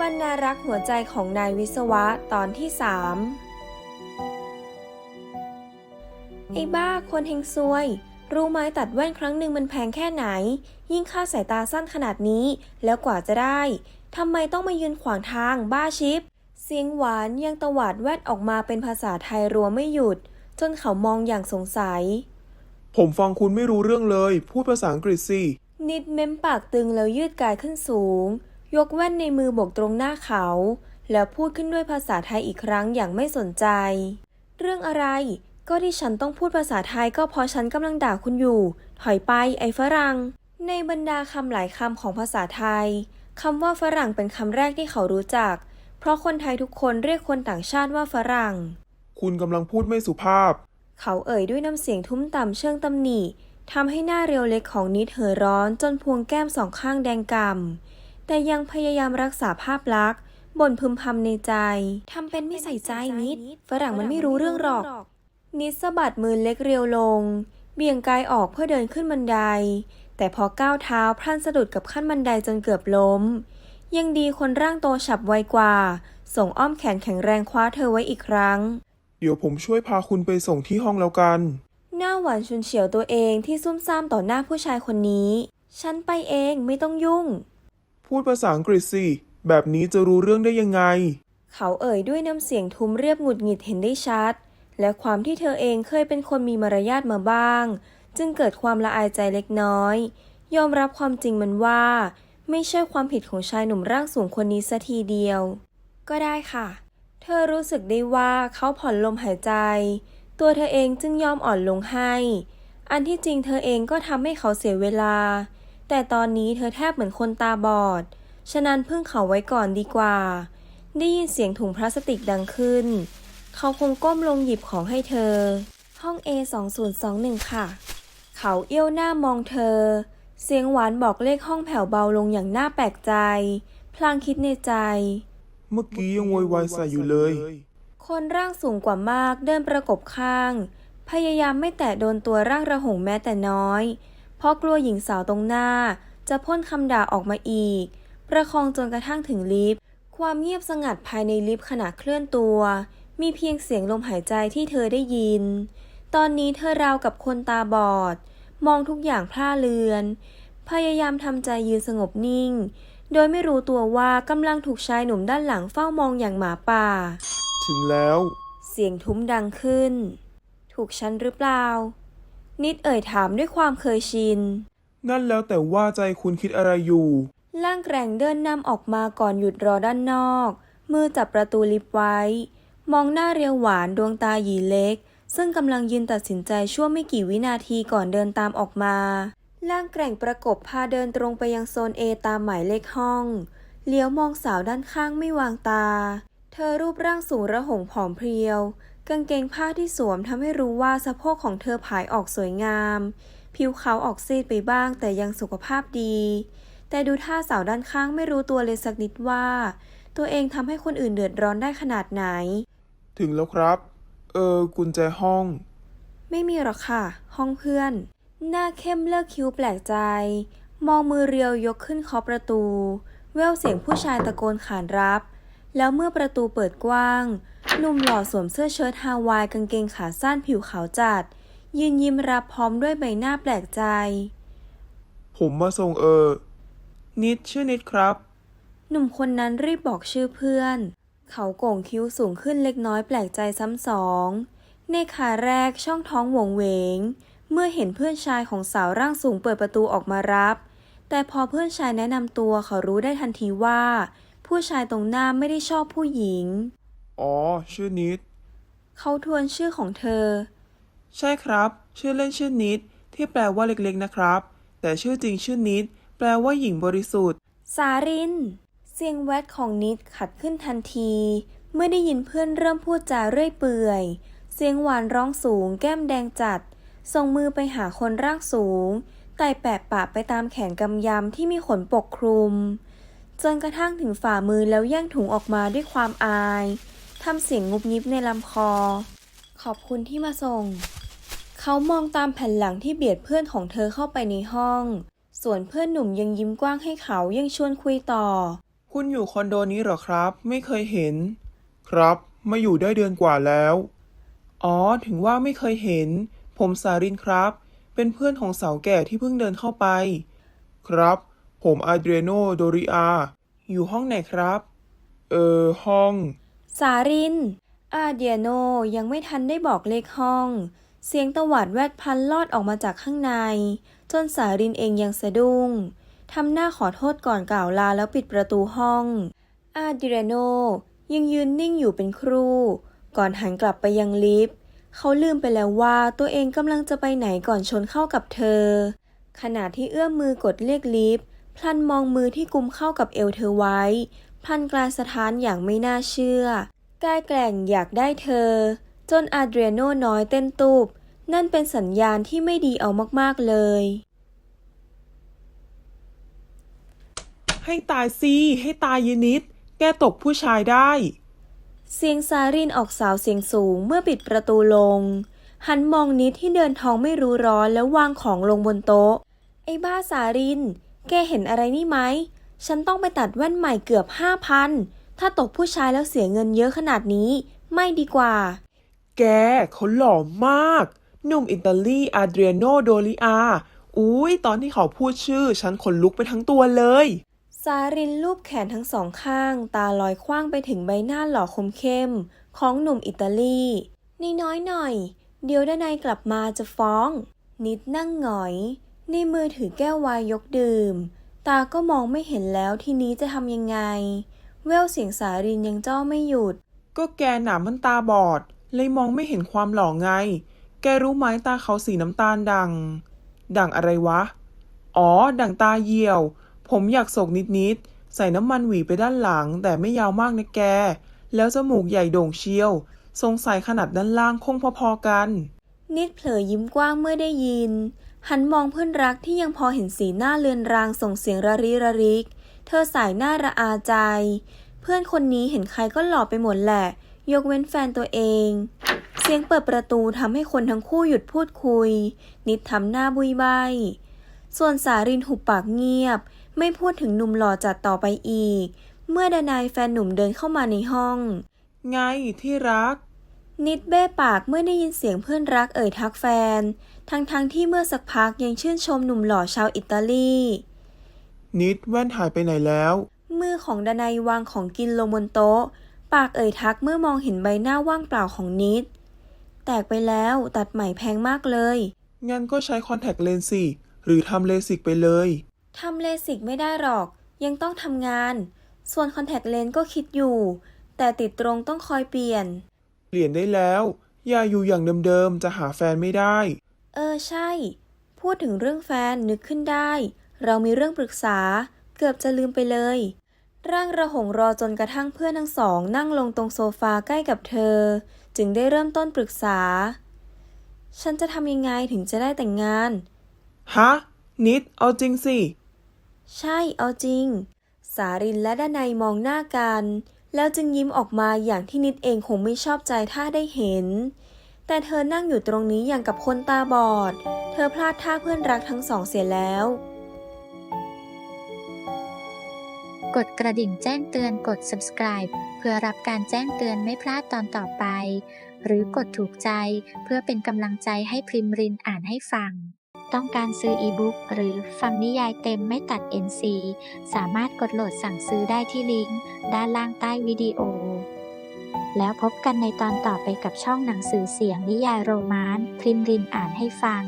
บรรณารักษ์หัวใจของนายวิศวะตอนที่สามไอ้บ้าคนเฮงซวย รู้ไหมตัดแว่นครั้งหนึ่งมันแพงแค่ไหน ยิ่งค่าสายตาสั้นขนาดนี้ แล้วกว่าจะได้ทำไมต้องมายืนขวางทางบ้าชิป เสียงหวานยังตวาดแวดออกมาเป็นภาษาไทยรัวไม่หยุด จนเขามองอย่างสงสัย ผมฟังคุณไม่รู้เรื่องเลย พูดภาษาอังกฤษสิ นิดเม้มปากตึงแล้วยืดกายขึ้นสูง ยกแว่นในมือโบกตรงหน้าเขา แล้วพูดขึ้นด้วยภาษาไทยอีกครั้งอย่างไม่สนใจ เรื่องอะไร ก็ที่ฉันต้องพูดภาษาไทยก็เพราะฉันกำลังด่าคุณอยู่ ถอยไปไอ้ฝรั่ง ในบรรดาคำหลายคำของภาษาไทยคำว่าฝรั่งเป็นคำแรกที่เขารู้จัก เพราะคนไทยทุกคนเรียกคนต่างชาติว่าฝรั่ง คุณกำลังพูดไม่สุภาพ เขาเอ่ยด้วยน้ำเสียงทุ้มต่ำเชิงตำหนิทำให้หน้าเรียวเล็กของนิดเห่อร้อนจนพวงแก้มสองข้างแดงกำ่ำ แต่ยังพยายามรักษาภาพลักษณ์บ่นพึมพำในใจ ทำเป็นไม่ใส่ใจนิด ฝรั่งมันไม่รู้เรื่องหรอก นิดสะบัดมือเล็กเรียวลง เบี่ยงกายออกเพื่อเดินขึ้นบันได แต่พอก้าวเท้าพลันสะดุดกับขั้นบันไดจนเกือบล้ม ยังดีคนร่างโตฉับไวกว่า ส่งอ้อมแขนแข็งแรงคว้าเธอไว้อีกครั้ง เดี๋ยวผมช่วยพาคุณไปส่งที่ห้องแล้วกัน หน้าหวานชุนเฉียวตัวเองที่ซุ่มซ่ามต่อหน้าผู้ชายคนนี้ ฉันไปเองไม่ต้องยุ่ง พูดภาษาอังกฤษสิ แบบนี้จะรู้เรื่องได้ยังไง เขาเอ่ยด้วยน้ำเสียงทุ้มเรียบหงุดหงิดเห็นได้ชัด และความที่เธอเองเคยเป็นคนมีมารยาทมาบ้าง จึงเกิดความละอายใจเล็กน้อย ยอมรับความจริงมันว่า ไม่ใช่ความผิดของชายหนุ่มร่างสูงคนนี้สัทีเดียว ก็ได้ค่ะ เธอรู้สึกได้ว่าเขาผ่อนลมหายใจ ตัวเธอเองจึงยอมอ่อนลงให้ อันที่จริงเธอเองก็ทำให้เขาเสียเวลา แต่ตอนนี้เธอแทบเหมือนคนตาบอด ฉะนั้นพึ่งเขาไว้ก่อนดีกว่า ได้ยินเสียงถุงพลาสติกดังขึ้น เขาคงก้มลงหยิบของให้เธอ ห้อง A 2021 ค่ะ เขาเอี้ยวหน้ามองเธอ เสียงหวานบอกเลขห้องแผ่วเบาลงอย่างน่าแปลกใจ พลางคิดในใจ เมื่อกี้ยังโวยวายใส่อยู่เลย คนร่างสูงกว่ามากเดินประกบข้าง พยายามไม่แตะโดนตัวร่างระหงแม้แต่น้อย เพราะกลัวหญิงสาวตรงหน้า จะพ่นคำด่าออกมาอีก ประคองจนกระทั่งถึงลิฟต์ ความเงียบสงัดภายในลิฟต์ขณะเคลื่อนตัว มีเพียงเสียงลมหายใจที่เธอได้ยิน ตอนนี้เธอราวกับคนตาบอด มองทุกอย่างพร่าเลือน พยายามทำใจยืนสงบนิ่ง โดยไม่รู้ตัวว่ากำลังถูกชายหนุ่มด้านหลังเฝ้ามองอย่างหมาป่า ถึงแล้ว เสียงทุ้มดังขึ้น ถูกฉันหรือเปล่า นิดเอ่ยถามด้วยความเคยชิน นั่นแล้วแต่ว่าใจคุณคิดอะไรอยู่ร่างแกร่งเดินนำออกมาก่อนหยุดรอด้านนอก มือจับประตูลิฟต์ไว้ มองหน้าเรียวหวานดวงตาหยีเล็ก ซึ่งกำลังยืนตัดสินใจชั่วไม่กี่วินาทีก่อนเดินตามออกมาร่างแกร่งประกบพาเดินตรงไปยังโซน A ตามหมายเลขห้อง เลี้ยวมองสาวด้านข้างไม่วางตา เธอรูปร่างสูงระหงผอมเพรียว กางเกงผ้าที่สวมทำให้รู้ว่าสะโพกของเธอผายออกสวยงาม ผิวขาวออกซีดไปบ้างแต่ยังสุขภาพดี แต่ดูท่าสาวด้านข้างไม่รู้ตัวเลยสักนิดว่า ตัวเองทำให้คนอื่นเดือดร้อนได้ขนาดไหน ถึงแล้วครับ เออ กุญแจห้อง ไม่มีหรอกค่ะ ห้องเพื่อน หน้าเข้มเลิกคิ้วแปลกใจ มองมือเรียวยกขึ้นเคาะประตู แววเสียงผู้ชายตะโกนขานรับ แล้วเมื่อประตูเปิดกว้างหนุ่มหล่อสวมเสื้อเชิ้ตฮาวายกางเกงขาสั้นผิวขาวจัด ยืนยิ้มรับพร้อมด้วยใบหน้าแปลกใจ ผมมาส่งเออ นิดชื่อนิดครับ หนุ่มคนนั้นรีบบอกชื่อเพื่อน เขาโก่งคิ้วสูงขึ้นเล็กน้อยแปลกใจซ้ำสอง ในขาแรกช่องท้องหวงเหวง เมื่อเห็นเพื่อนชายของสาวร่างสูงเปิดประตูออกมารับ แต่พอเพื่อนชายแนะนำตัวเขารู้ได้ทันทีว่า ผู้ชายตรงหน้าไม่ได้ชอบผู้หญิง อ๋อ ชื่อนิด เขาทวนชื่อของเธอ ใช่ครับ ชื่อเล่นชื่อนิด ที่แปลว่าเล็กๆนะครับ แต่ชื่อจริงชื่อนิด แปลว่าหญิงบริสุทธิ์ สาริน เสียงแวดของนิดขัดขึ้นทันที เมื่อได้ยินเพื่อนเริ่มพูดจาเรื่อยเปื่อย เสียงหวานร้องสูง แก้มแดงจัด ส่งมือไปหาคนร่างสูง ไต่แปะปะไปตามแขนกำยำที่มีขนปกคลุม จนกระทั่งถึงฝ่ามือแล้วแย่งถุงออกมาด้วยความอายทำเสียงงุบงิบในลำคอ ขอบคุณที่มาส่ง เขามองตามแผ่นหลังที่เบียดเพื่อนของเธอเข้าไปในห้อง ส่วนเพื่อนหนุ่มยังยิ้มกว้างให้เขายังชวนคุยต่อ คุณอยู่คอนโดนี้เหรอครับ ไม่เคยเห็น ครับมาอยู่ได้เดือนกว่าแล้ว อ๋อ ถึงว่าไม่เคยเห็น ผมสารินครับ เป็นเพื่อนของสาวแก่ที่เพิ่งเดินเข้าไป ครับ ผมอาเดรโนโดริอา อยู่ห้องไหนครับ เออห้อง สาริน อาเดียโนยังไม่ทันได้บอกเลขห้อง เสียงตวาดแวดพันลอดออกมาจากข้างใน จนสารินเองยังสะดุ้งทำหน้าขอโทษก่อนกล่าวลาแล้วปิดประตูห้อง อาเดียโนยังยืนนิ่งอยู่เป็นครู่ ก่อนหันกลับไปยังลิฟต์เขาลืมไปแล้วว่าตัวเองกำลังจะไปไหนก่อนชนเข้ากับเธอ ขณะที่เอื้อมมือกดเรียกลิฟต์ พลันมองมือที่กุมเข้ากับเอวเธอไว้ พลันกลายสถานอย่างไม่น่าเชื่อกายแกล่งอยากได้เธอ จนอาเดรียโนน้อยเต้นตูบนั่นเป็นสัญญาณที่ไม่ดีเอามากๆเลย ให้ตายสิให้ตายเยนิด แกตกผู้ชายได้ เสียงซารินออกสาวเสียงสูงเมื่อปิดประตูลง หันมองนิดที่เดินท้องไม่รู้ร้อนแล้ววางของลงบนโต๊ะ ไอ้บ้าสาริน แกเห็นอะไรนี่ไหม ฉันต้องไปตัดแว่นใหม่เกือบห้าพัน ถ้าตกผู้ชายแล้วเสียเงินเยอะขนาดนี้ ไม่ดีกว่า แกเขาหล่อมาก หนุ่มอิตาลีอาเดรียโนโดริอาอุ้ยตอนที่เขาพูดชื่อ ฉันขนลุกไปทั้งตัวเลย ซารินลูบแขนทั้งสองข้าง ตาลอยคว้างไปถึงใบหน้าหล่อคมเข้ม ของหนุ่มอิตาลีนี่น้อยหน่อย เดี๋ยวด้านในกลับมาจะฟ้อง นิดนั่งหงอย ในมือถือแก้ววายยกดื่ม ตาก็มองไม่เห็นแล้วทีนี้จะทำยังไง แววเสียงสารินยังจ้อไม่หยุด ก็แกหนามันตาบอด เลยมองไม่เห็นความหล่อไง แกรู้ไหมตาเขาสีน้ำตาลดัง ดังอะไรวะ อ๋อ ดังตาเหี่ยว ผมอยากโศกนิดๆ ใส่น้ำมันหวีไปด้านหลัง แต่ไม่ยาวมากนะแก แล้วจมูกใหญ่โด่งเชียว สงสัยขนาดด้านล่างคงพอๆกัน นิดเผลอยิ้มกว้างเมื่อได้ยิน หันมองเพื่อนรักที่ยังพอเห็นสีหน้าเลือนรางส่งเสียงระริระริก เธอสายหน้าระอาใจ เพื่อนคนนี้เห็นใครก็หล่อไปหมดแหละ ยกเว้นแฟนตัวเอง เสียงเปิดประตูทำให้คนทั้งคู่หยุดพูดคุย นิดทำหน้าบุยใบ ส่วนสารินหุบปากเงียบ ไม่พูดถึงหนุ่มหล่อจัดต่อไปอีก เมื่อดานายแฟนหนุ่มเดินเข้ามาในห้อง ไงที่รัก นิดเบ้ปากเมื่อได้ยินเสียงเพื่อนรักเอ่ยทักแฟน ทั้งๆทที่เมื่อสักพักยังชื่นชมหนุ่มหล่อชาวอิตาลี นิดแว่นหายไปไหนแล้ว มือของดนายวางของกินลงบนโต๊ะ ปากเอ่ยทักเมื่อมองเห็นใบหน้าว่างเปล่าของนิด แตกไปแล้วตัดใหม่แพงมากเลย งั้นก็ใช้คอนแทคเลนส์สิ หรือทำเลสิกไปเลย ทำเลสิกไม่ได้หรอก ยังต้องทำงาน ส่วนคอนแทคเลนส์ก็คิดอยู่ แต่ติดตรงต้องคอยเปลี่ยนเป ลี่ยนได้แล้ว อย่าอยู่อย่างเดิมๆ จะหาแฟนไม่ได้ เออใช่ พูดถึงเรื่องแฟนนึกขึ้นได้ เรามีเรื่องปรึกษา เกือบจะลืมไปเลย ร่างระหงรอจนกระทั่งเพื่อนทั้งสอง นั่งลงตรงโซฟาใกล้กับเธอ จึงได้เริ่มต้นปรึกษา ฉันจะทำยังไงถึงจะได้แต่งงาน ฮะ นิด เอาจริงสิ ใช่เอาจริง สารินและดานายมองหน้ากัน แล้วจึงยิ้มออกมาอย่างที่นิดเองคงไม่ชอบใจถ้าได้เห็น แต่เธอนั่งอยู่ตรงนี้อย่างกับคนตาบอด เธอพลาดท่าเพื่อนรักทั้งสองเสียแล้ว กดกระดิ่งแจ้งเตือนกด subscribe เพื่อรับการแจ้งเตือนไม่พลาดตอนต่อไป หรือกดถูกใจเพื่อเป็นกำลังใจให้พริมรินอ่านให้ฟัง ต้องการซื้ออีบุ๊กหรือฟังนิยายเต็มไม่ตัด NC สามารถกดโหลดสั่งซื้อได้ที่ลิงก์ด้านล่างใต้วิดีโอ แล้วพบกันในตอนต่อไปกับช่องหนังสือเสียงนิยายโรมานต์พริมรินอ่านให้ฟัง